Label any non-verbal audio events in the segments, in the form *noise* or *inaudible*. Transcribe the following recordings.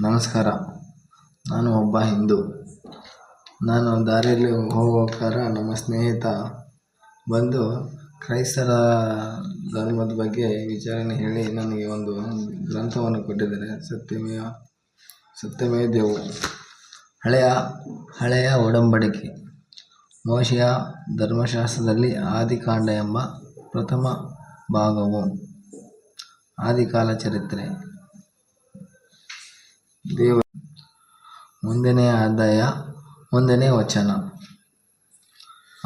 ನಮಸ್ಕಾರ. ನಾನು ಒಬ್ಬ ಹಿಂದೂ. ನಾನು ದಾರಿಯಲ್ಲಿ ಹೋಗುವಾಗ ನಮ್ಮ ಸ್ನೇಹಿತ ಬಂದು ಕ್ರೈಸ್ತರ ಧರ್ಮದ ಬಗ್ಗೆ ವಿಚಾರಣೆ ಹೇಳಿ ನನಗೆ ಒಂದು ಗ್ರಂಥವನ್ನು ಕೊಟ್ಟಿದ್ದಾರೆ. ಸತ್ಯಮೇವ ಸತ್ಯಮೇವ ದೇವು. ಹಳೆಯ ಹಳೆಯ ಒಡಂಬಡಿಕೆ. ಮೋಶಿಯ ಧರ್ಮಶಾಸ್ತ್ರದಲ್ಲಿ ಆದಿಕಾಂಡ ಎಂಬ ಪ್ರಥಮ ಭಾಗವು ಆದಿಕಾಲ ಚರಿತ್ರೆ ದೇವ ಒಂದನೇ ಆದಾಯ ಒಂದನೇ ವಚನ.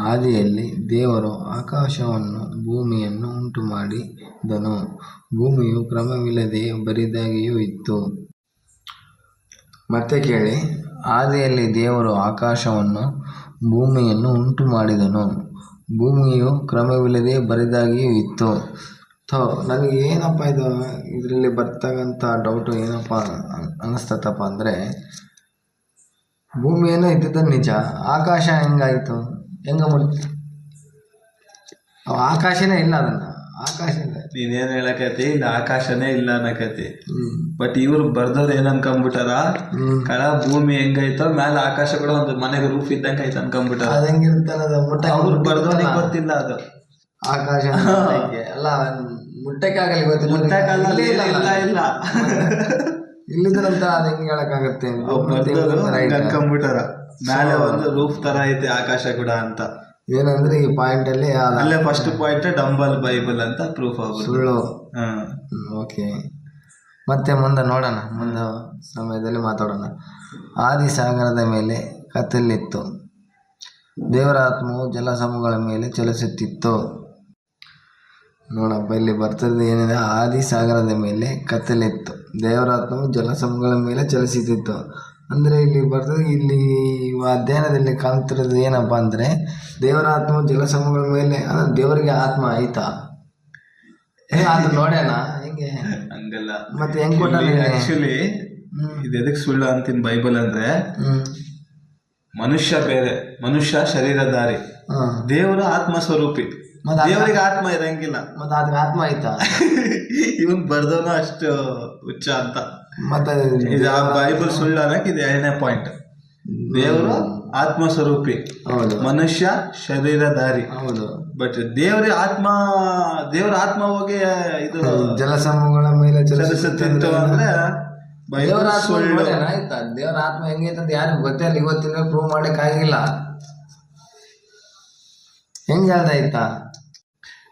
ಆದಿಯಲ್ಲಿ ದೇವರು ಆಕಾಶವನ್ನು ಭೂಮಿಯನ್ನು ಉಂಟು ಮಾಡಿದನು ಭೂಮಿಯು ಕ್ರಮವಿಲ್ಲದೆ ಬರಿದಾಗಿಯೂ ಇತ್ತು. ಮತ್ತೆ ಕೇಳಿ, ಆದಿಯಲ್ಲಿ ದೇವರು ಆಕಾಶವನ್ನು ಭೂಮಿಯನ್ನು ಉಂಟು ಮಾಡಿದನು ಭೂಮಿಯು ಕ್ರಮವಿಲ್ಲದೆ ಬರಿದಾಗಿಯೂ ಇತ್ತು. ಥೋ ನನಗೆ ಏನಪ್ಪ ಇದು ಇದರಲ್ಲಿ ಬರ್ತಕ್ಕಂಥ ಡೌಟು ಏನಪ್ಪ ಅನ್ನಿಸ್ತತಪ್ಪ ಅಂದರೆ ಏನೋ ಇದ್ದಿದ್ದು ನಿಜ. ಆಕಾಶ ಹೆಂಗಾಯಿತು? ಹೆಂಗ ಮುಡ್ತು ಅವ ಆಕಾಶನೇ ಇಲ್ಲ ಅದನ್ನ. ಆಕಾಶ ಇಲ್ಲ. ನೀನೇನ್ ಹೇಳಕತಿ ಇಲ್ಲಿ ಆಕಾಶನೇ ಇಲ್ಲ ಅನ್ನಕತಿ ಬಟ್ ಇವ್ರು ಬರ್ದವ್ರು ಏನ್ ಅನ್ಕೊಂಬಿಟ್ಟಾರ? ಕಳ ಭೂಮಿ ಹೆಂಗೈತೋ ಮ್ಯಾಲ ಆಕಾಶ ಕೂಡ ಒಂದು ಮನೆಗೆ ರೂಫ್ ಇದ್ದಂಗ ಐತೆ ಅನ್ಕೊಂಬಿಟ್ಟಾರ. ಅದು ಹೆಂಗಿರುತ್ತಲ್ಲ ಅದು ಮುಟ್ಟ ಅವ್ರು ಬರ್ದವ್ರಿಗೆ ಗೊತ್ತಿಲ್ಲ. ಅದು. ಆಕಾಶ ಎಲ್ಲ ಅಲ್ಲ ಮುಟ್ಟಕ್ಕಾಗಲಿ ಗೊತ್ತಿಲ್ಲ ಮುಟ್ಟಕ್ಕಾಗಲ್ಲ, ಇಲ್ಲೇ ಇಲ್ಲ ಇಲ್ಲ ಇಲ್ಲ. *laughs* ಇಲ್ಲಿದ್ರಂತ ಅದು ಹೆಂಗ್ ಹೇಳಕ್ಕಾಗತ್ತೆ ಕಂಪ್ಯೂಟರ್ ಮೇಲೆ ಒಂದು ರೂಫ್ ತರ ಐತೆ ಆಕಾಶ ಕೂಡ ಅಂತ. ಏನಂದ್ರೆ ಈ ಪಾಯಿಂಟ್ ಅಲ್ಲಿ ಅಲ್ಲೇ ಫಸ್ಟ್ ಪಾಯಿಂಟ್ ಡಂಬಲ್ ಬೈಬಲ್ ಅಂತ ಪ್ರೂಫ್ ಆಗುತ್ತೆ ಸುಳ್ಳು. ಓಕೆ ಮತ್ತೆ ಮುಂದೆ ನೋಡೋಣ ಮುಂದೆ ಸಮಯದಲ್ಲಿ ಮಾತಾಡೋಣ. ಆದಿ ಸಾಗರದ ಮೇಲೆ ಕತ್ತಲಿತ್ತು. ದೇವರಾತ್ಮವು ಜಲಸಮೂಹಗಳ ಮೇಲೆ ಚಲಿಸುತ್ತಿತ್ತು. ನೋಡಪ್ಪ ಇಲ್ಲಿ ಬರ್ತದೆ ಏನಿದೆ? ಆದಿ ಸಾಗರದ ಮೇಲೆ ಕತ್ತಲಿತ್ತು. ದೇವರಾತ್ಮವು ಜಲಸಮಗಳ ಮೇಲೆ ಚಲಿಸುತ್ತಿತ್ತು. ಅಂದರೆ ಇಲ್ಲಿ ಬರ್ತದೆ ಇಲ್ಲಿ ಅಧ್ಯಯನದಲ್ಲಿ ಕಾಣ್ತಿರೋದು ಏನಪ್ಪ ಅಂದರೆ ದೇವರ ಜಲಸಮಗಳ ಮೇಲೆ ಅಂದ್ರೆ ದೇವರಿಗೆ ಆತ್ಮ ಆಯ್ತಾ? ಏ ಅದು ನೋಡ್ಯಾನ? ಹೆಂಗೆ? ಹಂಗಲ್ಲ. ಮತ್ತೆ ಹೆಂಗ್ ಕೊಟ್ಟ ಆಕ್ಚುಲಿ ಇದು ಎದಕ್ಕೆ ಸುಳ್ಳು ಅಂತೀನಿ ಬೈಬಲ್ ಅಂದ್ರೆ ಮನುಷ್ಯ ಬೇರೆ ಮನುಷ್ಯ ಶರೀರಧಾರಿ ದೇವರ ಆತ್ಮ ಸ್ವರೂಪಿ ಮತ್ತೆ ದೇವರಿಗೆ ಆತ್ಮ ಇರಂಗಿಲ್ಲ. ಮತ್ತೆ ಅದಕ್ಕೆ ಆತ್ಮ ಆಯ್ತಾ? *laughs* ಇವನ್ ಬರ್ದವನು ಅಷ್ಟು ಹುಚ್ಚ ಅಂತ. ಮತ್ತೆ ಇದು ಆ ಬೈಬಲ್ ಸುಳ್ಳು ಅನ್ನಕ್ ಇದು ಎರಡನೇ ಪಾಯಿಂಟ್ ದೇವರು ಆತ್ಮ ಸ್ವರೂಪಿ ಹೌದು. ಮನುಷ್ಯ ಶರೀರಧಾರಿ ಹೌದು. ಬಟ್ ದೇವ್ರ ಆತ್ಮ ದೇವ್ರ ಆತ್ಮ ಹೋಗಿ ಇದು ಜಲಸಮೂಹಗಳ ಮೇಲೆ ಚಲಿಸುತ್ತಿತ್ತು ಅಂದ್ರೆ ದೇವರ ಸುಳ್ಳು. ಆಯ್ತಾ? ದೇವರ ಆತ್ಮ ಹೆಂಗೈತೆ ಅಂತ ಯಾರಿಗೂ ಗೊತ್ತಿಲ್ಲ ಇವತ್ತಿನ ಪ್ರೂವ್ ಮಾಡಕ್ ಆಗಿಲ್ಲ ಹೆಂಗ್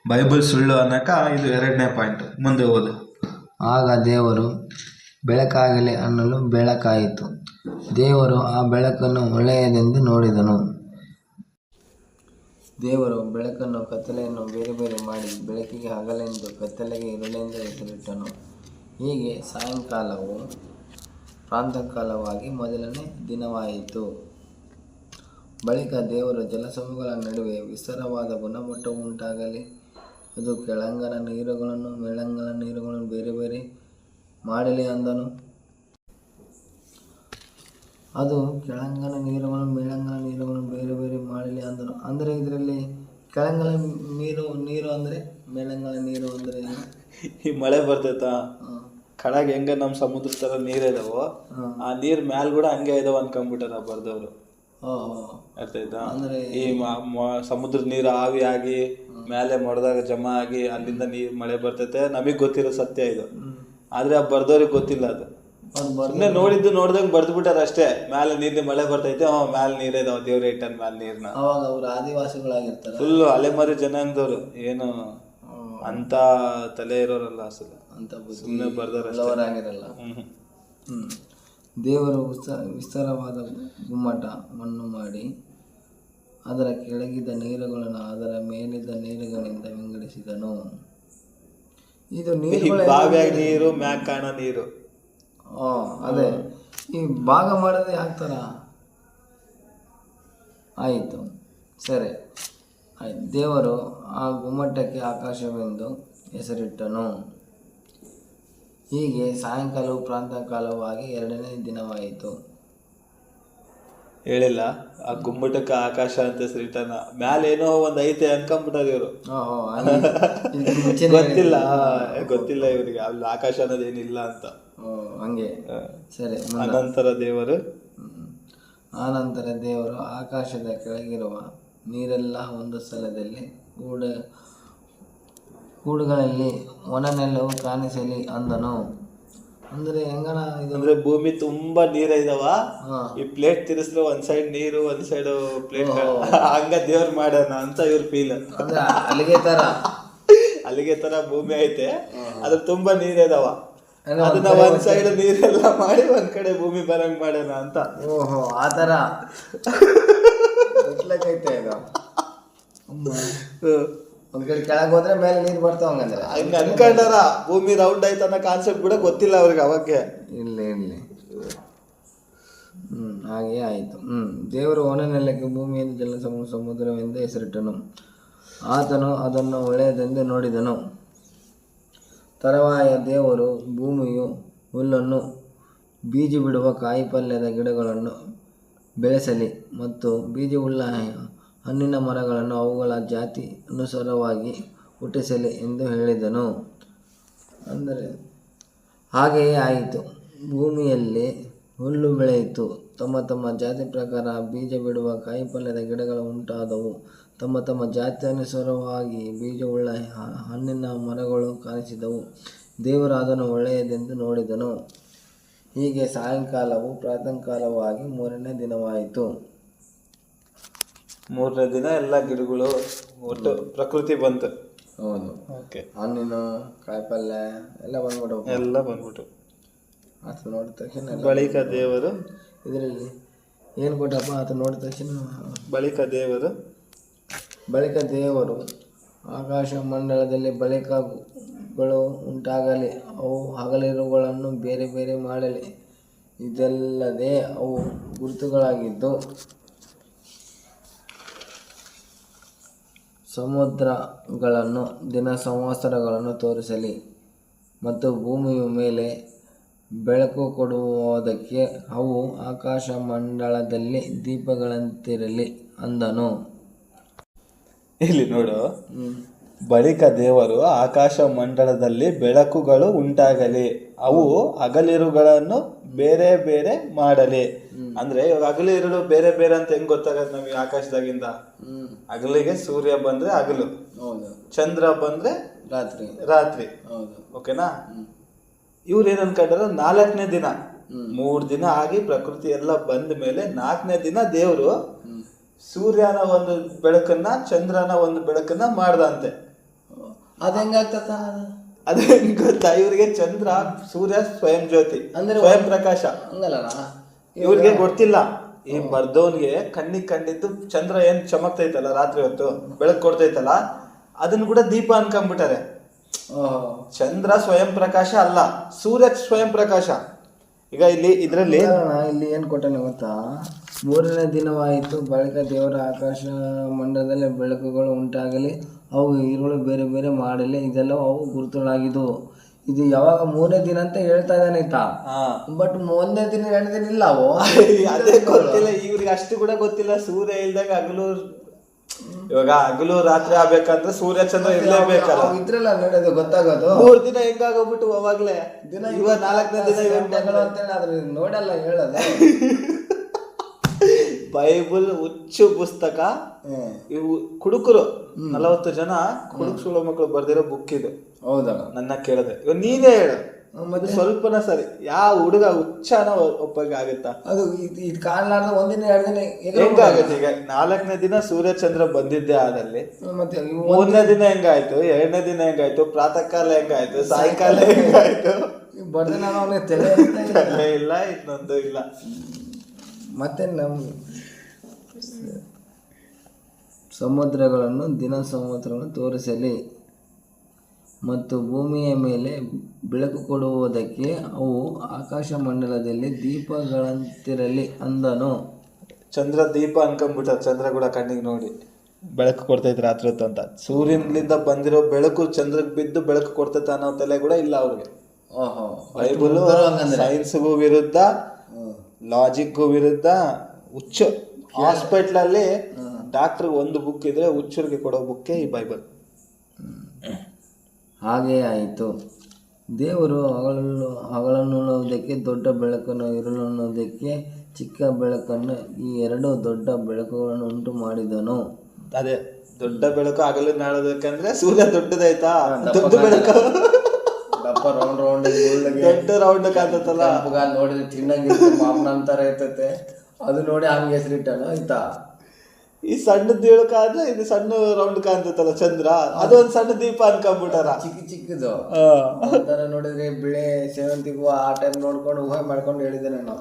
ಬೈಬಲ್ ಸುಳ್ಳು ಅನ್ನಕ ಇದು ಎರಡನೇ ಪಾಯಿಂಟ್. ಮುಂದೆ ಓದು. ಆಗ ದೇವರು ಬೆಳಕಾಗಲಿ ಅನ್ನಲು ಬೆಳಕಾಯಿತು. ದೇವರು ಆ ಬೆಳಕನ್ನು ಒಳ್ಳೆಯದೆಂದು ನೋಡಿದನು. ದೇವರು ಬೆಳಕನ್ನು ಕತ್ತಲೆಯನ್ನು ಬೇರೆ ಬೇರೆ ಮಾಡಿ ಬೆಳಕಿಗೆ ಹಗಲೆಂದು ಕತ್ತಲೆಗೆ ಇರಲೆಂದು ಹೆಸರಿಟ್ಟನು. ಹೀಗೆ ಸಾಯಂಕಾಲವು ಪ್ರಾಂತಕಾಲವಾಗಿ ಮೊದಲನೇ ದಿನವಾಯಿತು. ಬಳಿಕ ದೇವರು ಜಲಸಮೂಹಗಳ ನಡುವೆ ವಿಸ್ತಾರವಾದ ಗುಣಮಟ್ಟವು ಉಂಟಾಗಲಿ ಅದು ಕೆಳಂಗನ ನೀರುಗಳನ್ನು ಮೇಳಂಗನ ನೀರುಗಳನ್ನು ಬೇರೆ ಬೇರೆ ಮಾಡಲಿ ಅಂದನು. ಅದು ಕೆಳಂಗನ ನೀರುಗಳನ್ನು ಮೇಳಂಗನ ನೀರುಗಳನ್ನು ಬೇರೆ ಬೇರೆ ಮಾಡಲಿ ಅಂದನು. ಅಂದರೆ ಇದರಲ್ಲಿ ಕೆಳಂಗನ ನೀರು ನೀರು ಅಂದರೆ ಮೇಳಂಗನ ನೀರು ಅಂದರೆ ಈ ಮಳೆ ಬರ್ತೈತಾ? ಕೆಳಗೆ ಕಡಾಗ ಹೆಂಗ ನಮ್ ಸಮುದ್ರ ತರ ನೀರ್ ಇದಾವೋ ಆ ನೀರ್ ಮ್ಯಾಲ್ ಕೂಡ ಹಂಗೆ ಇದಾವ ಅನ್ಕೊಂಡ್ಬಿಟ್ಟಾರ ಬರ್ದವ್ರು. ಅರ್ಥ ಆಯ್ತಾ ಅಂದ್ರೆ ಈ ಮ- ನೀರು ಆವಿ ಆಗಿ ಮೇಲೆ ಮೊಡದಾಗ ಜಮಾ ಆಗಿ ಅಲ್ಲಿಂದ ನೀರ್ ಮಳೆ ಬರ್ತೈತೆ. ನಮಗ್ ಗೊತ್ತಿರೋ ಸತ್ಯ ಇದು. ಆದ್ರೆ ಆ ಬರ್ದವ್ರಿಗೆ ಗೊತ್ತಿಲ್ಲ ಅದು. ಅದು ಬರ್ ಸುಮ್ನೆ ನೋಡಿದ್ದು ನೋಡ್ದಂಗ್ ಬರ್ದು ಬಿಟ್ಟಾರ ಅಷ್ಟೇ. ಮ್ಯಾಲೆ ನೀರ್ ಮಳೆ ಬರ್ತೈತೆ ಆ ಮ್ಯಾಲ ನೀರ್ ಇದಾವ ದೇವ್ರ ಇಟ್ಟನ್ ಮ್ಯಾಲ ನೀರ್ನ. ಅವಾಗ ಅವ್ರು ಆದಿವಾಸಿಗಳಾಗಿರ್ತಾರೆ. ಫುಲ್ ಅಲೆಮಾರಿ ಜನಾಂಗದವ್ರು. ಏನು ಅಂತ ತಲೆ ಇರೋರಲ್ಲ ಅಸಲು. ಅಂತ ಸುಮ್ನೆ ಬರ್ದಾರ ಉಳ್ಳವರಾಗಿರಲ್ಲ ಹ್ಮ್. ಹ್ಮ್. ದೇವರು ವಿಸ್ತ ವಿಸ್ತಾರವಾದ ಗುಮ್ಮಟವನ್ನು ಮಾಡಿ ಅದರ ಕೆಳಗಿದ್ದ ನೀರುಗಳನ್ನು ಅದರ ಮೇಲಿದ್ದ ನೀರುಗಳಿಂದ ವಿಂಗಡಿಸಿದನು. ಇದು ಬಾವ್ಯಾಗ ನೀರು ಮ್ಯಾಗ ಕಾಣೋ ನೀರು ಅದೇ. ಈ ಭಾಗ ಮಾಡದೆ ಯಾಕ್ತಾರ ಆಯಿತು. ಸರಿ. ಆಯ್ತು. ದೇವರು ಆ ಗುಮ್ಮಟಕ್ಕೆ ಆಕಾಶವೆಂದು ಹೆಸರಿಟ್ಟನು. ಹೀಗೆ ಸಾಯಂಕಾಲವು ಪ್ರಾಂತಕಾಲವಾಗಿ ಎರಡನೇ ದಿನವಾಯಿತು. ಹೇಳಿಲ್ಲ ಆ ಗುಮ್ಮಟಕ್ಕ ಆಕಾಶ ಅಂತ ಸ್ರೀಟನ ಮ್ಯಾಲೆ ಏನೋ ಒಂದು ಐತೆ ಅನ್ಕೊಂಡ್ಬಿಟ್ಟಾರ ಇವರು. ಓಹೋ, ಗೊತ್ತಿಲ್ಲ ಗೊತ್ತಿಲ್ಲ ಇವರಿಗೆ ಅಲ್ಲಿ ಆಕಾಶ ಅನ್ನೋದೇನಿಲ್ಲ ಅಂತ. ಓ ಹಂಗೆ. ಸರಿ. ಅನಂತರ ದೇವರು? ಹ್ಮ್. ಆನಂತರ ದೇವರು ಆಕಾಶದ ಕೆಳಗಿರುವ ನೀರೆಲ್ಲ ಒಂದು ಸ್ಥಳದಲ್ಲಿ ಕೂಡ ಕೂಡುಗಳಲ್ಲಿ ಒಣನೆಲ್ಲವೂ ಕಾಣಿಸಲಿ ಅಂದನು. ಅಂದರೆ ಹೆಂಗಣ ಇದು? ಅಂದ್ರೆ ಭೂಮಿ ತುಂಬಾ ನೀರ ಇದಾವ. ಈ ಪ್ಲೇಟ್ ತಿರ್ಸಿದ್ರೆ ಒಂದ್ ಸೈಡ್ ನೀರು ಒಂದ್ ಸೈಡ್ ಪ್ಲೇಟ್ ಹಂಗ ದೇವ್ರ ಮಾಡ್ಯಾನ ಅಂತ ಇವ್ರ ಫೀಲ್ ಅಂದ್ರೆ ಅಲ್ಲಿಗೆ ತರ? *laughs* ಅಲ್ಲಿಗೆ ತರ ಭೂಮಿ ಐತೆ. ಅದ್ರ ತುಂಬಾ ನೀರ್ ಇದಾವ. ಅದನ್ನ ಒಂದ್ ಸೈಡ್ ನೀರೆಲ್ಲ ಮಾಡಿ ಒಂದ್ ಕಡೆ ಭೂಮಿ ಬರಂಗ್ ಮಾಡ್ಯಾನ ಅಂತ. ಓಹೋ ಆ ಥರ ಐತೆ ಇದು. ಒಂದ್ ಕಡೆ ಕೆಳಗೆ ಹೋದ್ರೆ ಮೇಲೆ ನೀರು ಬರ್ತಾವ ಹಂಗಂದ್ರೆ. ಹಂಗ ಅನ್ಕೊಂಡಾರ ಭೂಮಿ ರೌಂಡ್ ಆಯ್ತು ಅನ್ನೋ ಕಾನ್ಸೆಪ್ಟ್ ಕೂಡ ಗೊತ್ತಿಲ್ಲ ಅವ್ರಿಗೆ ಅವಾಗೆ ಇಲ್ಲ ಇಲ್ಲ. ಹ್ಮ್ ಹಾಗೆ ಆಯಿತು. ಹ್ಮ್ ದೇವರು ಒಣನೆಲಕ್ಕೆ ಭೂಮಿಯಿಂದ ಜಲ ಸಮ ಸಮುದ್ರವೆಂದು ಹೆಸರಿಟ್ಟನು. ಆತನು ಅದನ್ನು ಒಳ್ಳೆಯದೆಂದು ನೋಡಿದನು. ತರವಾಯ ದೇವರು ಭೂಮಿಯು ಹುಲ್ಲನ್ನು ಬೀಜ ಬಿಡುವ ಕಾಯಿಪಲ್ಯದ ಗಿಡಗಳನ್ನು ಬೆಳೆಸಲಿ ಮತ್ತು ಬೀಜವುಳ್ಳ ಹಣ್ಣಿನ ಮರಗಳನ್ನು ಅವುಗಳ ಜಾತಿ ಅನುಸಾರವಾಗಿ ಹುಟ್ಟಿಸಲಿ ಎಂದು ಹೇಳಿದನು. ಅಂದರೆ, ಹಾಗೆಯೇ ಆಯಿತು. ಭೂಮಿಯಲ್ಲಿ ಹುಲ್ಲು ಬೆಳೆಯಿತು. ತಮ್ಮ ತಮ್ಮ ಜಾತಿ ಪ್ರಕಾರ ಬೀಜ ಬಿಡುವ ಕಾಯಿಪಲ್ಯದ ಗಿಡಗಳು ಉಂಟಾದವು. ತಮ್ಮ ತಮ್ಮ ಜಾತಿ ಅನುಸಾರವಾಗಿ ಬೀಜವುಳ್ಳ ಹಣ್ಣಿನ ಮರಗಳು ಕಾಣಿಸಿದವು. ದೇವರು ಅದನ್ನು ಒಳ್ಳೆಯದೆಂದು ನೋಡಿದನು. ಹೀಗೆ ಸಾಯಂಕಾಲವು ಪ್ರಾತಃ ಕಾಲವಾಗಿ ಮೂರನೇ ದಿನವಾಯಿತು. ಮೂರನೇ ದಿನ ಎಲ್ಲ ಗಿಡಗಳು ಒಟ್ಟು ಪ್ರಕೃತಿ ಬಂತು. ಹೌದು. ಓಕೆ. ಹಣ್ಣಿನ ಕಾಯಿಪಲ್ಯ ಎಲ್ಲ ಬಂದ್ಬಿಟ್ಟು ಎಲ್ಲ ಬಂದ್ಬಿಟ್ಟು ಆತ ನೋಡಿದ ತಕ್ಷಣ ಬಳಿಕ ದೇವರು ಇದರಲ್ಲಿ ಏನು ಕೊಟ್ಟಪ್ಪ ಆತ ನೋಡಿದ ತಕ್ಷಣ ಬಳಿಕ ದೇವರು ಬಳಿಕ ದೇವರು ಆಕಾಶ ಮಂಡಲದಲ್ಲಿ ಬಳಿಕಗಳು ಉಂಟಾಗಲಿ ಅವು ಹಗಲಿರುಗಳನ್ನು ಬೇರೆ ಬೇರೆ ಮಾಡಲಿ ಇದಲ್ಲದೆ ಅವು ಗುರುತುಗಳಾಗಿದ್ದು ಸಮುದ್ರಗಳನ್ನು ದಿನ ಸಂವತ್ಸರಗಳನ್ನು ತೋರಿಸಲಿ ಮತ್ತು ಭೂಮಿಯ ಮೇಲೆ ಬೆಳಕು ಕೊಡುವುದಕ್ಕೆ ಅವು ಆಕಾಶ ಮಂಡಳದಲ್ಲಿ ದೀಪಗಳಂತಿರಲಿ ಅಂದನು ಇಲ್ಲಿ ನೋಡು. ಬಳಿಕ ದೇವರು ಆಕಾಶ ಮಂಡಲದಲ್ಲಿ ಬೆಳಕುಗಳು ಉಂಟಾಗಲಿ. ಅವು ಹಗಲಿರುಗಳನ್ನು ಬೇರೆ ಬೇರೆ ಮಾಡಲಿ. ಅಂದ್ರೆ ಇವಾಗ ಹಗಲಿರುಳು ಬೇರೆ ಬೇರೆ ಅಂತ ಹೆಂಗ್ ಗೊತ್ತಾಗತ್ತೆ ನಮಗೆ ಆಕಾಶದಾಗಿಂದ? ಅಗಲಿಗೆ ಹಗಲಿಗೆ ಸೂರ್ಯ ಬಂದ್ರೆ ಹಗಲು. ಹೌದು. ಚಂದ್ರ ಬಂದ್ರೆ ರಾತ್ರಿ. ರಾತ್ರಿ. ಹೌದು. ಓಕೆನಾ. ಇವ್ರು ಏನ್ ಅನ್ಕೊಂಡ್ರ? ನಾಲ್ಕನೇ ದಿನ. ಮೂರ್ ದಿನ ಆಗಿ ಪ್ರಕೃತಿ ಎಲ್ಲ ಬಂದ ಮೇಲೆ ನಾಲ್ಕನೇ ದಿನ ದೇವರು ಸೂರ್ಯನ ಒಂದು ಬೆಳಕನ್ನ ಚಂದ್ರನ ಒಂದು ಬೆಳಕನ್ನ ಮಾಡ್ದಂತೆ. ಅದ್ ಹೆಂಗಾಗ್ತದ? ಅದೇ ಗೊತ್ತಾ? ಇವ್ರಿಗೆ ಚಂದ್ರ ಸೂರ್ಯ ಸ್ವಯಂ ಜ್ಯೋತಿ ಅಂದ್ರೆ ಸ್ವಯಂ ಪ್ರಕಾಶ. ಹಂಗಲ್ಲ ಇವ್ರಿಗೆ ಗೊತ್ತಿಲ್ಲ. ಈ ಬರ್ದವನ್ಗೆ ಕಣ್ಣಿಗೆ ಕಂಡಿದ್ದು ಚಂದ್ರ ಏನ್ ಚಮಕ್ತೈತಲ್ಲ ರಾತ್ರಿ ಹೊತ್ತು ಬೆಳಕು ಕೊಡ್ತೈತಲ್ಲ ಅದನ್ನ ಕೂಡ ದೀಪ ಅನ್ಕೊಂಡ್ಬಿಟ್ಟಾರೆ ಚಂದ್ರ ಸ್ವಯಂ ಪ್ರಕಾಶ ಅಲ್ಲ ಸೂರ್ಯ ಸ್ವಯಂ ಪ್ರಕಾಶ. ಈಗ ಇಲ್ಲಿ ಇದ್ರಲ್ಲಿ ಇಲ್ಲಿ ಏನ್ ಕೊಟ್ಟಾನೆ ಗೊತ್ತಾ? ಮೂರನೇ ದಿನವಾಯಿತು ಬಳಿಕ ದೇವರ ಆಕಾಶ ಮಂಡಲದಲ್ಲಿ ಬೆಳಕುಗಳು ಉಂಟಾಗಲಿ. ಅವು ಇವುಗಳು ಬೇರೆ ಬೇರೆ ಮಾಡಲಿ ಇದೆಲ್ಲ ಅವು ಗುರುತುಗಳಾಗಿದ್ದು. ಇದು ಯಾವಾಗ ಮೂರನೇ ದಿನ ಅಂತ ಹೇಳ್ತಾ ಇದ್ದಾನೆ ಆಯ್ತಾ ಬಟ್ ಒಂದನೇ ದಿನ ಎರಡು ದಿನ ಇಲ್ಲ ಅವು. *laughs* ಅದೇ ಗೊತ್ತಿಲ್ಲ ಇವ್ರಿಗೆ ಅಷ್ಟು ಕೂಡ ಗೊತ್ತಿಲ್ಲ. ಸೂರ್ಯ ಇಲ್ದಾಗ ಹಗಲು ಇವಾಗ ಹಗಲು ರಾತ್ರಿ ಆಗ್ಬೇಕಂದ್ರೆ ಸೂರ್ಯ ಚಂದ್ರ ಇರ್ಲೇಬೇಕಲ್ಲ ಇದ್ರಲ್ಲ ನೋಡೋದು ಗೊತ್ತಾಗೋದು. ಮೂರ್ ದಿನ ಹೆಂಗಾಗೋಗ್ಬಿಟ್ಟು ಅವಾಗ್ಲೇ? ದಿನ ಇವಾಗ ನಾಲ್ಕನೇ ದಿನ ಅಂತ ಹೇಳಿ ಅದ್ರ ನೋಡಲ್ಲ ಹೇಳೋದು. *laughs* ಬೈಬಲ್ ಹುಚ್ಚು ಪುಸ್ತಕ. ಇವು ಕುಡುಕರು. ನಲವತ್ತು ಜನ ಕುಡುಕ್ ಸುಳ ಮಕ್ಕಳು ಬರ್ದಿರೋ ಬುಕ್ ಇದು. ಹೌದಲ್ಲ ನನ್ನ ಕೇಳಿದೆ. ಇವಾಗ ನೀನೇ ಹೇಳು. ಮತ್ತೆ? ಸ್ವಲ್ಪನ ಸರಿ. ಯಾವ ಹುಡುಗ ಹುಚ್ಚನ ಒಪ್ಪಾಗ ಆಗುತ್ತಾ? ಅದು ಇದು ಕಾಣಲಾರ್ದ ಒಂದಿನ ಎರಡು ದಿನ ಹೆಂಗಾಗತ್ತೆ ಈಗ? ನಾಲ್ಕನೇ ದಿನ ಸೂರ್ಯ ಚಂದ್ರ ಬಂದಿದ್ದೆ ಆದಲ್ಲಿ. ಮತ್ತೆ ಮೂರನೇ ದಿನ ಹೆಂಗಾಯ್ತು? ಎರಡನೇ ದಿನ ಹೆಂಗಾಯ್ತು? ಪ್ರಾತಃ ಕಾಲ ಹೆಂಗಾಯ್ತು? ಸಾಯಂಕಾಲ ಹೆಂಗಾಯ್ತು? ಬರ್ದೆ ನಾನು ಅವನಿಗೆ *laughs* ತಲೆ ಇಲ್ಲ. ಅಲ್ಲೇ ಇಲ್ಲ ಇನ್ನೊಂದು ಇಲ್ಲ. ಮತ್ತೆ ನಮ್ಮ ಸಮುದ್ರಗಳನ್ನು ದಿನ ಸಮುದ್ರವನ್ನು ತೋರಿಸಲಿ ಮತ್ತು ಭೂಮಿಯ ಮೇಲೆ ಬೆಳಕು ಕೊಡುವುದಕ್ಕೆ ಅವು ಆಕಾಶ ಮಂಡಲದಲ್ಲಿ ದೀಪಗಳಂತಿರಲಿ ಅಂದನು. ಚಂದ್ರ ದೀಪ ಅನ್ಕೊಂಡ್ಬಿಟ್ಟ ಚಂದ್ರ ಕೂಡ ಕಣ್ಣಿಗೆ ನೋಡಿ. ಬೆಳಕು ಕೊಡ್ತೈತೆ ರಾತ್ರಿ ಹೊತ್ತು ಅಂತ. ಸೂರ್ಯನಿಂದ ಬಂದಿರೋ ಬೆಳಕು ಚಂದ್ರಕ್ಕೆ ಬಿದ್ದು ಬೆಳಕು ಕೊಡ್ತೈತೆ ಅನ್ನೋ ತಲೆ ಕೂಡ ಇಲ್ಲ ಅವ್ರಿಗೆ. ಓಹೋ ಬೈಬಲ್ ಸೈನ್ಸ್ಗೂ ವಿರುದ್ಧ ಲಾಜಿಕ್ಗೂ ವಿರುದ್ಧ ಹುಚ್ಚು. ಹಾಸ್ಪಿಟ್ಲ್ ಅಲ್ಲಿ ಡಾಕ್ಟರ್ ಒಂದು ಬುಕ್ ಇದ್ರೆ ಹುಚ್ಚರಿಗೆ ಕೊಡೋ ಬುಕ್ಕೇ ಈ ಬೈಬಲ್ ಹಾಗೇ ಆಯಿತು. ದೇವರು ಹಗಲನ್ನು ಹಗಲನ್ನುವುದಕ್ಕೆ ದೊಡ್ಡ ಬೆಳಕನ್ನು ಇರುಳನ್ನುವುದಕ್ಕೆ ಚಿಕ್ಕ ಬೆಳಕನ್ನು ಈ ಎರಡು ದೊಡ್ಡ ಬೆಳಕುಗಳನ್ನು ಉಂಟು ಮಾಡಿದನು. ಅದೇ ದೊಡ್ಡ ಬೆಳಕು ಹಗಲು ನಾಳೋದಕ್ಕಂದ್ರೆ ಸೂರ್ಯ ದೊಡ್ಡದಾಯ್ತಾ? ದೊಡ್ಡ ಬೆಳಕು. ದಪ್ಪ ರೌಂಡ್ ರೌಂಡ್ ದೊಡ್ಡ ರೌಂಡ್ ಕಾಣ್ತತ್ತಲ್ಲ ನೋಡಿದ್ರೆ ತಿನ್ನಂಗಿಲ್ಲ ಮಾಮನ ಅಂತರ ಇರ್ತೈತೆ. ಅದು ನೋಡಿ ಹಂಗೆ ಹೆಸರಿಟ್ಟನು ಆಯ್ತಾ? ಈ ಸಣ್ಣ ಬೆಳಕಾದ್ರೆ ಇದು ಸಣ್ಣ ರೌಂಡ್ ಕಾಣ್ತೈತಲ್ಲ ಚಂದ್ರ. ಅದೊಂದು ಸಣ್ಣ ದೀಪ ಅನ್ಕೊಂಡ್ಬಿಟ್ಟಾರ ಚಿಕ್ಕ ಚಿಕ್ಕದು. ತರ ನೋಡಿದ್ರೆ ಬಿಳೆ ಸೇವಂತಿ ಹೂವು ಆ ಟೈಮ್ ನೋಡ್ಕೊಂಡು ಊಹೆ ಮಾಡ್ಕೊಂಡು ಹೇಳಿದೆ ನಾನು.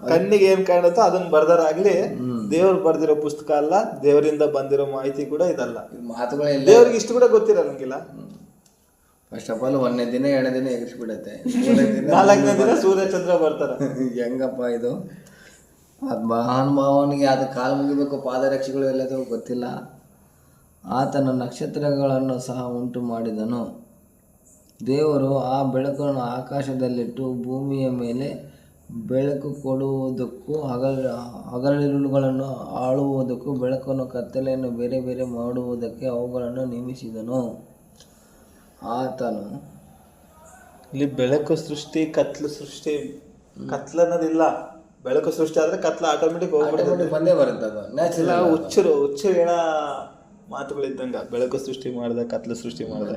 ಕಣ್ಣಿಗೆ ಏನ್ ಕಾಣುತ್ತೋ ಅದನ್ನ ಬರ್ದಾರಾಗ್ಲಿ ದೇವ್ರು ಬರ್ದಿರೋ ಪುಸ್ತಕ ಅಲ್ಲ ದೇವರಿಂದ ಬಂದಿರೋ ಮಾಹಿತಿ ಕೂಡ ಇದಲ್ಲ. ಮಾತುಗಳೇ ದೇವ್ರಿಗೆ ಇಷ್ಟು ಕೂಡ ಗೊತ್ತಿರಲ್ಲಂಗಿಲ್ಲ ಫಸ್ಟ್ ಆಫ್ ಆಲ್ ಒಂದನೇ ದಿನ ಎರಡನೇ ದಿನ ಎಗರಿಸ್ಬಿಡತ್ತೆ. *laughs* ನಾಲ್ಕನೇ ದಿನ ಸೂರ್ಯ ಚಂದ್ರ ಬರ್ತಾರ. *laughs* ಹೆಂಗಪ್ಪ ಇದು? ಮಹಾನುಭಾವನಿಗೆ ಅದು ಕಾಲು ಮುಗಿಬೇಕು, ಪಾದರಕ್ಷೆಗಳು ಎಲ್ಲದೂ ಗೊತ್ತಿಲ್ಲ. ಆತನ ನಕ್ಷತ್ರಗಳನ್ನು ಸಹ ಉಂಟು ಮಾಡಿದನು. ದೇವರು ಆ ಬೆಳಕನ್ನು ಆಕಾಶದಲ್ಲಿಟ್ಟು ಭೂಮಿಯ ಮೇಲೆ ಬೆಳಕು ಕೊಡುವುದಕ್ಕೂ, ಹಗಲ, ಹಗಲಿರುಳುಗಳನ್ನು ಆಳುವುದಕ್ಕೂ, ಬೆಳಕನ್ನು ಕತ್ತಲೆಯನ್ನು ಬೇರೆ ಬೇರೆ ಮಾಡುವುದಕ್ಕೆ ಅವುಗಳನ್ನು ನೇಮಿಸಿದನು. ಆತನು ಇಲ್ಲಿ ಬೆಳಕು ಸೃಷ್ಟಿ, ಕತ್ಲು ಸೃಷ್ಟಿ ಕತ್ಲು ಅನ್ನೋದಿಲ್ಲ ಬೆಳಕು ಸೃಷ್ಟಿ ಆದ್ರೆ ಕತ್ಲ ಆಟೋಮೆಟಿಕ್ ಹೋಗ್ಬಿಡುತ್ತೆ ಆಟೋಮೆಟಿಕ್ ಬಂದೇ ಬರುತ್ತೆ ಅದು. ನ್ಯಾಚುರಲ್ ಹುಚ್ಚರು ಹುಚ್ಚು ಹೇಳ ಮಾತುಗಳಿದ್ದಂಗ ಬೆಳಕು ಸೃಷ್ಟಿ ಮಾಡ್ದೆ ಕತ್ಲು ಸೃಷ್ಟಿ ಮಾಡ್ದ.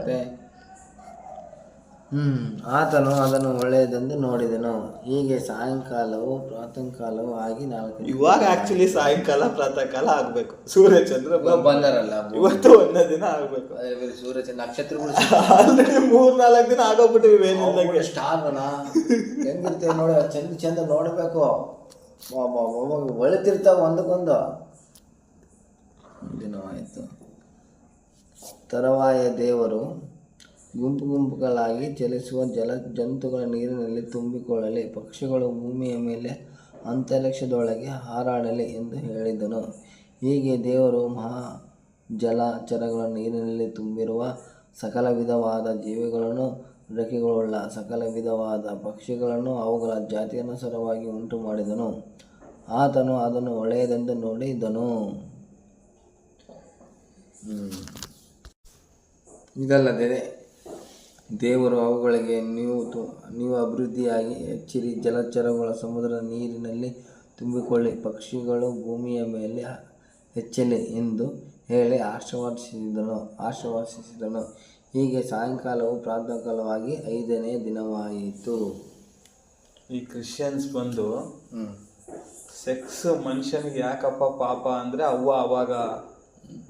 ಹ್ಮ್ ಆತನು ಅದನ್ನು ಒಳ್ಳೆಯದೆಂದು ನೋಡಿದನು. ಹೀಗೆ ಸಾಯಂಕಾಲವು ಪ್ರಾತಃ ಕಾಲವು ಆಗಿ ನಾಲ್ಕು ಇವಾಗ ಆಕ್ಚುಲಿ ಸಾಯಂಕಾಲ ಪ್ರಾತಃ ಕಾಲ ಆಗ್ಬೇಕು. ಸೂರ್ಯ ಚಂದ್ರ ಬಂದರಲ್ಲ ಬಂದಾರಲ್ಲ ಇವತ್ತು ಒಂದೇ ದಿನ ಆಗ್ಬೇಕು. ಸೂರ್ಯ ನಕ್ಷತ್ರಗಳು *laughs* ಆಲ್ರೆಡಿ ಮೂರ್ ನಾಲ್ಕು ದಿನ ಆಗೋಗ್ಬಿಟ್ಟಿವಿ ಏನಿಲ್ದಂಗೆ ಸ್ಟಾರ್ *laughs* ಹೆಂಗಿರ್ತೇವೆ ನೋಡಿ ಚಂದ ಚಂದ ನೋಡಬೇಕು. ಒಳತಿರ್ತಾವ ಒಂದಕ್ಕೊಂದು. ದಿನವಾಯಿತು ತರುವಾಯ ದೇವರು ಗುಂಪು ಗುಂಪುಗಳಾಗಿ ಚಲಿಸುವ ಜಲ ಜಂತುಗಳ ನೀರಿನಲ್ಲಿ ತುಂಬಿಕೊಳ್ಳಲಿ, ಪಕ್ಷಿಗಳು ಭೂಮಿಯ ಮೇಲೆ ಅಂತರಿಕ್ಷದೊಳಗೆ ಹಾರಾಡಲಿ ಎಂದು ಹೇಳಿದನು. ಹೀಗೆ ದೇವರು ಮಹಾ ಜಲಚರಗಳ ನೀರಿನಲ್ಲಿ ತುಂಬಿರುವ ಸಕಲ ವಿಧವಾದ ಜೀವಿಗಳನ್ನು ರೆಕ್ಕೆಗಳುಳ್ಳ ಸಕಲ ವಿಧವಾದ ಪಕ್ಷಿಗಳನ್ನು ಅವುಗಳ ಜಾತಿಯನುಸಾರವಾಗಿ ಉಂಟು ಮಾಡಿದನು ಆತನು ಅದನ್ನು ಒಳ್ಳೆಯದೆಂದು ನೋಡಿದನು. ಇದಲ್ಲದೆ ದೇವರು ಅವುಗಳಿಗೆ ನೀವು ತು ನೀವು ಅಭಿವೃದ್ಧಿಯಾಗಿ ಹೆಚ್ಚಿರಿ. ಜಲಚರಗಳ ಸಮುದ್ರದ ನೀರಿನಲ್ಲಿ ತುಂಬಿಕೊಳ್ಳಿ. ಪಕ್ಷಿಗಳು ಭೂಮಿಯ ಮೇಲೆ ಹೆಚ್ಚಲಿ ಎಂದು ಹೇಳಿ ಆಶೀರ್ವಾದಿಸಿದನು ಆಶೀರ್ವದಿಸಿದನು. ಹೀಗೆ ಸಾಯಂಕಾಲವು ಪ್ರಾತಃಕಾಲವಾಗಿ ಐದನೇ ದಿನವಾಯಿತು. ಈ ಕ್ರಿಶ್ಚಿಯನ್ಸ್ ಬಂದು ಸೆಕ್ಸ್ ಮನುಷ್ಯನಿಗೆ ಯಾಕಪ್ಪ ಪಾಪ ಅಂದರೆ ಅವ್ವ ಅವಾಗ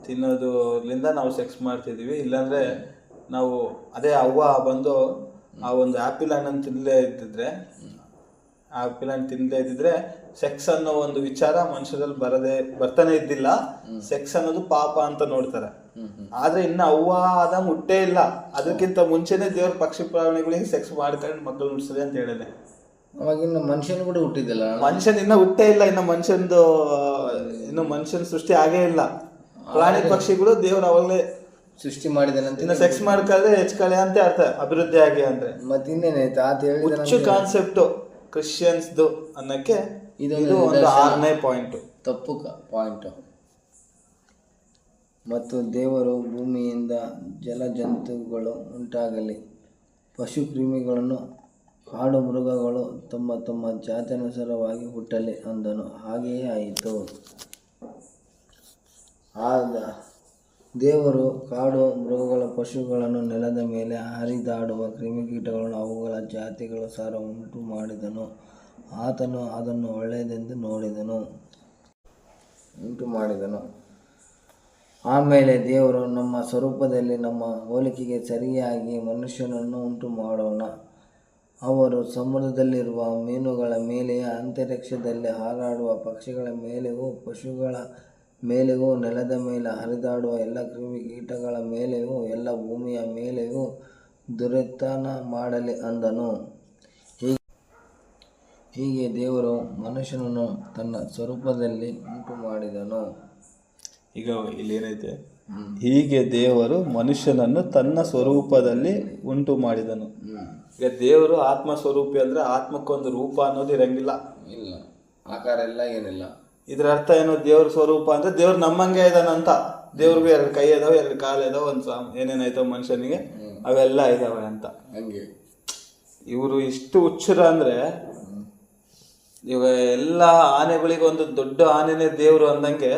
ತಿನ್ನೋದ್ರಿಂದ ನಾವು ಸೆಕ್ಸ್ ಮಾಡ್ತಿದೀವಿ ಇಲ್ಲಾಂದ್ರೆ ನಾವು ಅದೇ ಅವ್ವ ಬಂದು ಆ ಒಂದು ಆಪಿಲ್ ಹಣ್ಣನ್ನು ತಿನ್ನಲೇ ಇದ್ದಿದ್ರೆ ಆಪಿಲ್ ಹಣ್ಣು ತಿನ್ನದೇ ಇದ್ದಿದ್ರೆ ಸೆಕ್ಸ್ ಅನ್ನೋ ಒಂದು ವಿಚಾರ ಮನುಷ್ಯರಲ್ಲಿ ಬರದೇ ಬರ್ತಾನೆ ಇದ್ದಿಲ್ಲ. ಸೆಕ್ಸ್ ಅನ್ನೋದು ಪಾಪ ಅಂತ ನೋಡ್ತಾರೆ. ಆದ್ರೆ ಇನ್ನ ಅವ್ವ ಆದ ಮುಟ್ಟೇ ಇಲ್ಲ. ಅದಕ್ಕಿಂತ ಮುಂಚೆನೆ ದೇವ್ರ ಪಕ್ಷಿ ಪ್ರಾಣಿಗಳಿಗೆ ಸೆಕ್ಸ್ ಮಾಡ್ಕೊಂಡು ಮಕ್ಕಳು ಹುಟ್ಟಿಸಿದೆ ಅಂತ ಹೇಳಿದೆ. ಅವಾಗಿನ್ನು ಮನುಷ್ಯನ ಕೂಡ ಹುಟ್ಟಿದ್ದಿಲ್ಲ. ಮನುಷ್ಯನ ಇನ್ನ ಹುಟ್ಟೇ ಇಲ್ಲ. ಇನ್ನ ಮನುಷ್ಯನದು ಇನ್ನು ಮನುಷ್ಯನ ಸೃಷ್ಟಿ ಆಗೇ ಇಲ್ಲ. ಪ್ರಾಣಿ ಪಕ್ಷಿಗಳು ದೇವ್ರು ಅವಾಗಲೇ ಸೃಷ್ಟಿ ಮಾಡಿದನಂತ ಇನ್ನು ಸೆಕ್ಸ್ ಮಾಡ್ಕೊಳ್ಳೆ ಹೆಚ್ಕಳೆ ಅಂತ ಅರ್ಥ ಅಭಿವೃದ್ಧಿ ಆಗಿ ಅಂದ್ರೆ. ಮತ್ತೆ ಇನ್ನೇನಾಯ್ತು ಆತ ಹೇಳಿದ ಹುಚ್ಚು ಕಾನ್ಸೆಪ್ಟ್ ಕ್ರಿಶ್ಚಿಯನ್ಸ್ದು ಅನ್ನಕ್ಕೆ ಇದೊಂದು ಇದು ಒಂದು ನಿದರ್ಶನ. ಆರನೇ ಪಾಯಿಂಟ್ ತಪ್ಪು ಪಾಯಿಂಟು ಮತ್ತು ದೇವರು ಭೂಮಿಯಿಂದ ಜಲಜಂತುಗಳು ಉಂಟಾಗಲಿ. ಪಶು ಕ್ರಿಮಿಗಳನ್ನು ಕಾಡು ಮೃಗಗಳು ತಮ್ಮ ತಮ್ಮ ಜಾತ್ಯನುಸಾರವಾಗಿ ಹುಟ್ಟಲಿ ಅಂದನು. ಹಾಗೆಯೇ ಆಯಿತು. ಆದ ದೇವರು ಕಾಡು ಮೃಗಗಳ ಪಶುಗಳನ್ನು ನೆಲದ ಮೇಲೆ ಹರಿದಾಡುವ ಕ್ರಿಮಿಕೀಟಗಳನ್ನು ಅವುಗಳ ಉಂಟು ಮಾಡಿದನು ಆತನು ಅದನ್ನು ಒಳ್ಳೆಯದೆಂದು ನೋಡಿದನು. ಉಂಟು ಮಾಡಿದನು ಆಮೇಲೆ ದೇವರು ನಮ್ಮ ಸ್ವರೂಪದಲ್ಲಿ ನಮ್ಮ ಹೋಲಿಕೆಗೆ ಸರಿಯಾಗಿ ಮನುಷ್ಯನನ್ನು ಉಂಟು ಮಾಡೋಣ ಅವರು ಸಮುದ್ರದಲ್ಲಿರುವ ಮೀನುಗಳ ಮೇಲೆಯೇ ಅಂತರಿಕ್ಷದಲ್ಲಿ ಹಾರಾಡುವ ಪಕ್ಷಿಗಳ ಮೇಲೆಯೂ ಪಶುಗಳ ಮೇಲೆಯೂ ನೆಲದ ಮೇಲೆ ಹರಿದಾಡುವ ಎಲ್ಲ ಕ್ರಿಮಿ ಕೀಟಗಳ ಮೇಲೆಯೂ ಎಲ್ಲ ಭೂಮಿಯ ಮೇಲೆಯೂ ದುರೆತನ ಮಾಡಲಿ ಅಂದನು. ಹೀಗೆ ಹೀಗೆ ದೇವರು ಮನುಷ್ಯನನ್ನು ತನ್ನ ಸ್ವರೂಪದಲ್ಲಿ ಉಂಟು ಮಾಡಿದನು ಈಗ ಇಲ್ಲಿ ಏನೈತೆ? ಹೀಗೆ ದೇವರು ಮನುಷ್ಯನನ್ನು ತನ್ನ ಸ್ವರೂಪದಲ್ಲಿ ಉಂಟು ಮಾಡಿದನು ಈಗ ದೇವರು ಆತ್ಮ ಸ್ವರೂಪಿ ಅಂದ್ರೆ ಆತ್ಮಕ್ಕೊಂದು ರೂಪ ಅನ್ನೋದು ಇರಂಗಿಲ್ಲ. ಇಲ್ಲ. ಆಕಾರ ಎಲ್ಲ ಏನಿಲ್ಲ. ಇದ್ರ ಅರ್ಥ ಏನು? ದೇವ್ರ ಸ್ವರೂಪ ಅಂದ್ರೆ ದೇವ್ರು ನಮ್ಮಂಗೆ ಇದಾನಂತ ದೇವ್ರಿಗೂ ಎರಡು ಕೈ ಅದಾವ ಎರಡು ಕಾಲು ಇದಾವೆ ಒಂದ್ ಸಾಮ್ ಏನೇನಾಯ್ತವ ಮನುಷ್ಯನಿಗೆ ಅವೆಲ್ಲ ಇದಾವೆ ಅಂತ. ಹಂಗೆ. ಇವರು ಇಷ್ಟು ಹುಚ್ಚರ ಅಂದ್ರೆ ಇವ ಎಲ್ಲ ಆನೆಗಳಿಗೆ ಒಂದು ದೊಡ್ಡ ಆನೆನೇ ದೇವ್ರು ಅಂದಂಗೆ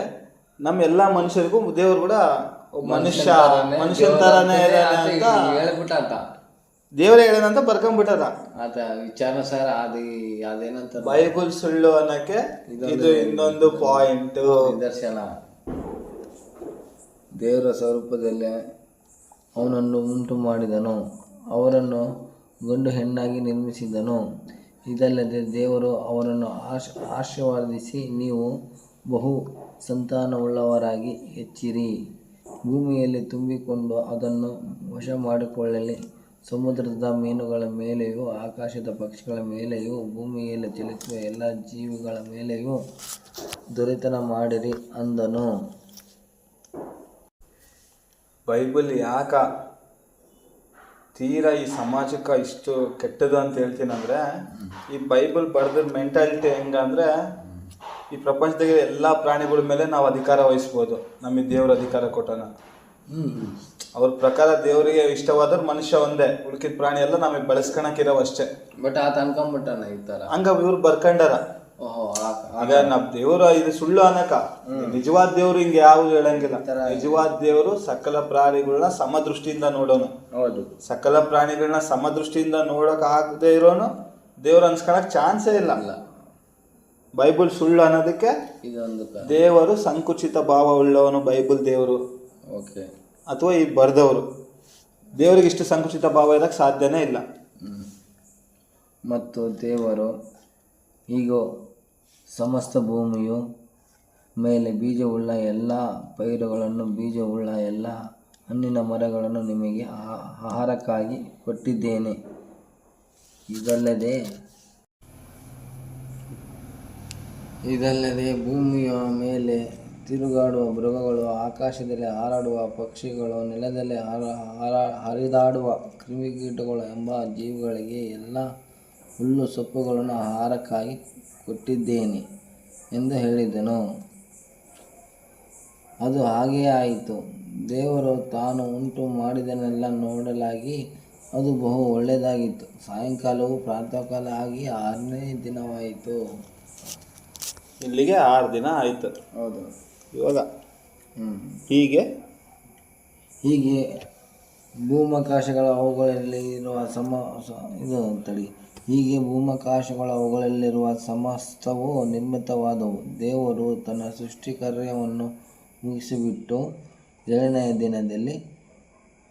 ನಮ್ಮ ಎಲ್ಲಾ ಮನುಷ್ಯರಿಗೂ ದೇವ್ರು ಕೂಡ ಮನುಷ್ಯ ಮನುಷ್ಯನ ತರಾನೇ ಇದ್ದಾನೆ ಅಂತ ಹೇಳ್ಬಿಟ್ಟ ದೇವ್ರೇ ಹೇಳಿದಂತ ಬರ್ಕೊಂಡ್ಬಿಟ್ಟದ. ಆತ ವಿಚಾರ ಸರ್ ಅದು ಅದೇನಂತ ಬೈಬಲ್ ಸುಳ್ಳು ಅನ್ನಕ್ಕೆ ಇದು ಇನ್ನೊಂದು ಪಾಯಿಂಟ್ ನಿದರ್ಶನ. ದೇವರ ಸ್ವರೂಪದಲ್ಲಿ ಅವನನ್ನು ಉಂಟು ಮಾಡಿದನು ಅವರನ್ನು ಗಂಡು ಹೆಣ್ಣಾಗಿ ನಿರ್ಮಿಸಿದನು. ಇದಲ್ಲದೆ ದೇವರು ಅವರನ್ನು ಆಶ್ ಆಶೀರ್ವಾದಿಸಿ ನೀವು ಬಹು ಸಂತಾನವುಳ್ಳವರಾಗಿ ಹೆಚ್ಚಿರಿ. ಭೂಮಿಯಲ್ಲಿ ತುಂಬಿಕೊಂಡು ಅದನ್ನು ವಶ ಮಾಡಿಕೊಳ್ಳಲಿ ಸಮುದ್ರದ ಮೀನುಗಳ ಮೇಲೆಯೂ, ಆಕಾಶದ ಪಕ್ಷಿಗಳ ಮೇಲೆಯೂ, ಭೂಮಿಯಲ್ಲಿ ಚಲಿಸುವ ಎಲ್ಲ ಜೀವಿಗಳ ಮೇಲೆಯೂ ದೊರೆತನ ಮಾಡಿರಿ ಅಂದನು. ಬೈಬಲ್ ಯಾಕ ತೀರಾ ಈ ಸಮಾಜಕ್ಕೆ ಇಷ್ಟು ಕೆಟ್ಟದು ಅಂತ ಹೇಳ್ತೀನಂದ್ರೆ, ಈ ಬೈಬಲ್ ಬರೆದ ಮೆಂಟಾಲಿಟಿ ಹೆಂಗಂದ್ರೆ, ಈ ಪ್ರಪಂಚದಾಗ ಎಲ್ಲ ಪ್ರಾಣಿಗಳ ಮೇಲೆ ನಾವು ಅಧಿಕಾರ ವಹಿಸ್ಬೋದು. ನಮಗೆ ದೇವರ ಅಧಿಕಾರ ಕೊಟ್ಟನ. ಅವ್ರ ಪ್ರಕಾರ ದೇವರಿಗೆ ಇಷ್ಟವಾದ ಮನುಷ್ಯ ಒಂದೇ. ಉಳ್ಕಿದ ಪ್ರಾಣಿ ಎಲ್ಲ ನಮಗೆ ಬೆಳೆಸ್ಕೊಳಕಿರೋ ಅಷ್ಟೇ ಬಟ್ ಆತ ಅನ್ಕೊಂಬಿಟ್ಟಾನ ಈ ತರ? ಹಂಗ ಇವ್ರು ಬರ್ಕಂಡಾರ. ಓಹೋ ಆಗ ನಾವ್ ದೇವ್ರ ಇದು ಸುಳ್ಳು ಅನ್ನಕ ನಿಜವಾದ ದೇವ್ರು ಹಿಂಗೆ ಯಾವ್ದು ಹೇಳಂಗಿಲ್ಲ. ನಿಜವಾದ ದೇವ್ರು ಸಕಲ ಪ್ರಾಣಿಗಳನ್ನ ಸಮದೃಷ್ಟಿಯಿಂದ ನೋಡೋನು. ಹೌದು. ಸಕಲ ಪ್ರಾಣಿಗಳನ್ನ ಸಮದೃಷ್ಟಿಯಿಂದ ನೋಡಕ್ ಆಗದೆ ಇರೋನು ದೇವ್ರ ಅನ್ಸ್ಕೊಳಕ್ ಚಾನ್ಸೇ ಇಲ್ಲ. ಅಲ್ಲ ಬೈಬಲ್ ಸುಳ್ಳು ಅನ್ನೋದಕ್ಕೆ ಇದೊಂದು ದೇವರು ಸಂಕುಚಿತ ಭಾವ ಉಳ್ಳವನು ಬೈಬಲ್ ದೇವರು. ಓಕೆ. ಅಥವಾ ಈ ಬರೆದವರು. ದೇವರಿಗೆ ಇಷ್ಟು ಸಂಕುಚಿತ ಭಾವ ಇರೋಕ್ಕೆ ಸಾಧ್ಯನೇ ಇಲ್ಲ. ಮತ್ತು ದೇವರು ಹೀಗೋ ಸಮಸ್ತ ಭೂಮಿಯು ಮೇಲೆ ಬೀಜವುಳ್ಳ ಎಲ್ಲ ಪೈರುಗಳನ್ನು ಬೀಜವುಳ್ಳ ಎಲ್ಲ ಹಣ್ಣಿನ ಮರಗಳನ್ನು ನಿಮಗೆ ಆ- ಆಹಾರಕ್ಕಾಗಿ ಕೊಟ್ಟಿದ್ದೇನೆ. ಇದಲ್ಲದೆ ಇದಲ್ಲದೆ ಭೂಮಿಯ ಮೇಲೆ ತಿರುಗಾಡುವ ಮೃಗಗಳು ಆಕಾಶದಲ್ಲಿ ಹಾರಾಡುವ ಪಕ್ಷಿಗಳು ನೆಲದಲ್ಲಿ ಹಾರ ಹಾರ ಹರಿದಾಡುವ ಕ್ರಿಮಿಕೀಟಗಳು ಎಂಬ ಜೀವಿಗಳಿಗೆ ಎಲ್ಲ ಹುಲ್ಲು ಸೊಪ್ಪುಗಳನ್ನು ಆಹಾರಕ್ಕಾಗಿ ಕೊಟ್ಟಿದ್ದೇನೆ ಎಂದು ಹೇಳಿದನು. ಅದು ಹಾಗೆಯೇ ಆಯಿತು. ದೇವರು ತಾನು ಉಂಟು ಮಾಡಿದನೆಲ್ಲ ನೋಡಲಾಗಿ ಅದು ಬಹು ಒಳ್ಳೆಯದಾಗಿತ್ತು. ಸಾಯಂಕಾಲವು ಪ್ರಾತಃಕಾಲ ಆಗಿ ಆರನೇ ದಿನವಾಯಿತು. ಇಲ್ಲಿಗೆ ಆರು ದಿನ ಆಯಿತು. ಹೌದು. ಇವಾಗ, ಹೀಗೆ. ಹೀಗೆ ಭೂಮಾಕಾಶಗಳ ಅವುಗಳಲ್ಲಿ ಇರುವ ಸಮ ಇದು ತಡಿ ಹೀಗೆ ಭೂಮಾಕಾಶಗಳ ಅವುಗಳಲ್ಲಿರುವ ಸಮಸ್ತವು ನಿರ್ಮಿತವಾದವು. ದೇವರು ತನ್ನ ಸೃಷ್ಟಿ ಕಾರ್ಯವನ್ನು ಮುಗಿಸಿಬಿಟ್ಟು ಏಳನೆಯ ದಿನದಲ್ಲಿ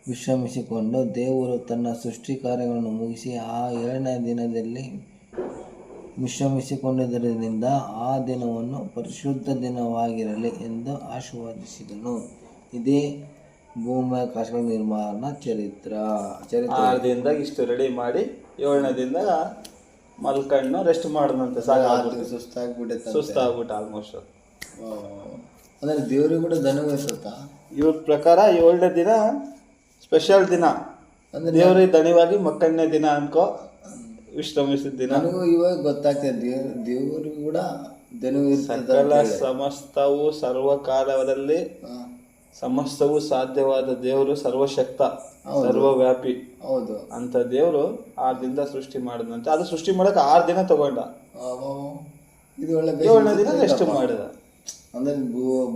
ವಿಶ್ರಮಿಸಿಕೊಂಡು ದೇವರು ತನ್ನ ಸೃಷ್ಟಿ ಕಾರ್ಯಗಳನ್ನು ಮುಗಿಸಿ ಆ ಏಳನೇ ದಿನದಲ್ಲಿ ವಿಶ್ರಮಿಸಿಕೊಂಡಿದ್ದರಿಂದ ಆ ದಿನವನ್ನು ಪರಿಶುದ್ಧ ದಿನವಾಗಿರಲಿ ಎಂದು ಆಶೀರ್ವದಿಸಿದನು. ಇದೇ ಭೂಮ್ಯಾಕಾಶಗಳ ನಿರ್ಮಾಣ ಚರಿತ್ರ. ಚರಿತ್ರೆ. ಇಷ್ಟು ರೆಡಿ ಮಾಡಿ ಏಳನೇ ದಿನದಾಗ ಮಲ್ಕಣ್ಣು ರೆಸ್ಟ್ ಮಾಡಿದಂತೆ ಸಾಕು ಸುಸ್ತಾಗ್ಬಿಟ್ಟೈತೆ ಸುಸ್ತಾಗ್ಬಿಟ್ಟು ಆಲ್ಮೋಸ್ಟ್ ಅಂದ್ರೆ ದೇವ್ರಿಗೆ ಕೂಡ ದನ ವಹಿಸುತ್ತಾ ಇವ್ರ ಪ್ರಕಾರ ಏಳನೇ ದಿನ ಸ್ಪೆಷಲ್ ದಿನ. ಅಂದ್ರೆ ದೇವ್ರಿಗೆ ದಣಿವಾಗಿ ಮಕ್ಕಳನೇ ದಿನ ಅನ್ಕೋ. ವಿಶ್ರಮಿಸಿದ ದಿನ ನನಗೂ ಇವಾಗ ಗೊತ್ತಾಗ್ತದೆ ದೇವ್ ದೇವರು ಕೂಡ ದನ ಸಕಲ ಸಮಸ್ತವು ಸರ್ವಕಾಲದಲ್ಲಿ ಸಮಸ್ತವು ಸಾಧ್ಯವಾದ ದೇವರು ಸರ್ವಶಕ್ತ ಸರ್ವವ್ಯಾಪಿ. ಹೌದು. ಅಂತ ದೇವರು ಆರು ದಿನದ ಸೃಷ್ಟಿ ಮಾಡಿದಂತೆ. ಅದು ಸೃಷ್ಟಿ ಮಾಡಕ್ ಆರು ದಿನ ತಗೊಂಡ. ಇದು ಒಳ್ಳೆ ಏಳನೇ ದಿನ ರೆಸ್ಟ್ ಮಾಡಿದ? ಅಂದ್ರೆ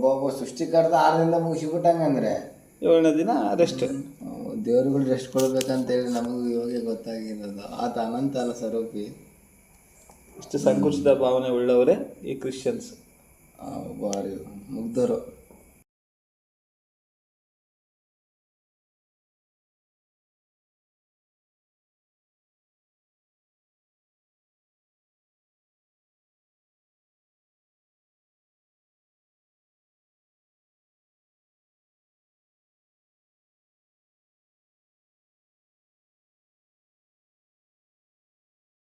ಬಾಬಾ ಸೃಷ್ಟಿಕರ್ತ ಆರರಿಂದ ಮುಗಿಸಿಬಿಟ್ಟಂಗಂದ್ರೆ. ಏಳನೇ ದಿನ ರೆಸ್ಟ್ ದೇವ್ರುಗಳು ರೆಸ್ಟ್ ಕೊಡ್ಬೇಕಂತೇಳಿ ನಮಗೂ ಇವಾಗ ಗೊತ್ತಾಗಿರೋದು. ಆತ ಅನಂತ ಅಲ್ಲ ಸ್ವರೂಪಿ ಇಷ್ಟು ಸಂಕುಚಿತ ಭಾವನೆ ಉಳ್ಳವರೇ ಈ ಕ್ರಿಶ್ಚಿಯನ್ಸ್ ಬಾರಿ ಮುಗ್ಧರು.